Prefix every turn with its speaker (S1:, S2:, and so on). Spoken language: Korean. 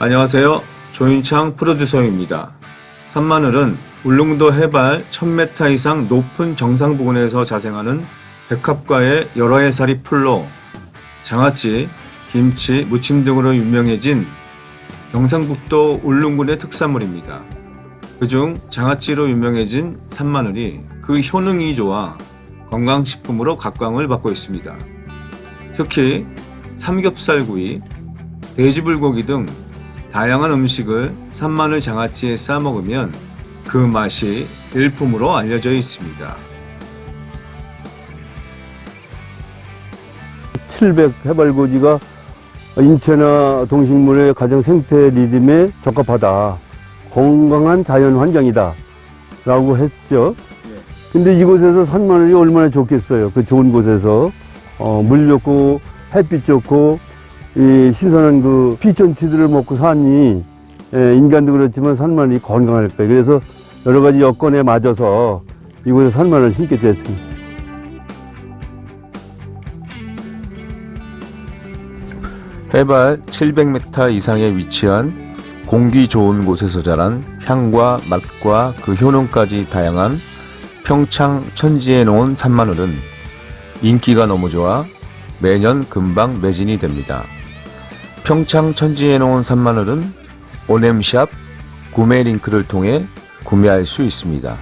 S1: 안녕하세요. 조인창 프로듀서입니다. 산마늘은 울릉도 해발 1000m 이상 높은 정상 부근에서 자생하는 백합과의 여러 해살이 풀로 장아찌, 김치, 무침 등으로 유명해진 경상북도 울릉군의 특산물입니다. 그중 장아찌로 유명해진 산마늘이 그 효능이 좋아 건강식품으로 각광을 받고 있습니다. 특히 삼겹살구이, 돼지불고기 등 다양한 음식을 산마늘 장아찌에 싸 먹으면 그 맛이 일품으로 알려져 있습니다.
S2: 700 해발고지가 인체나 동식물의 가정 생태 리듬에 적합하다. 건강한 자연 환경이다. 라고 했죠. 근데 이곳에서 산마늘이 얼마나 좋겠어요. 그 좋은 곳에서. 어, 물 좋고, 햇빛 좋고, 이 신선한 그 피톤치드를 먹고 사니, 예, 인간도 그렇지만 산마늘이 건강할 거예요. 그래서 여러 가지 여건에 맞아서 이곳에 산마늘을 심게 됐습니다.
S1: 해발 700m 이상에 위치한 공기 좋은 곳에서 자란 향과 맛과 그 효능까지 다양한 평창 천지에 놓은 산마늘은 인기가 너무 좋아 매년 금방 매진이 됩니다. 평창 천지에 놓은 산마늘은 오넴샵 구매 링크를 통해 구매할 수 있습니다.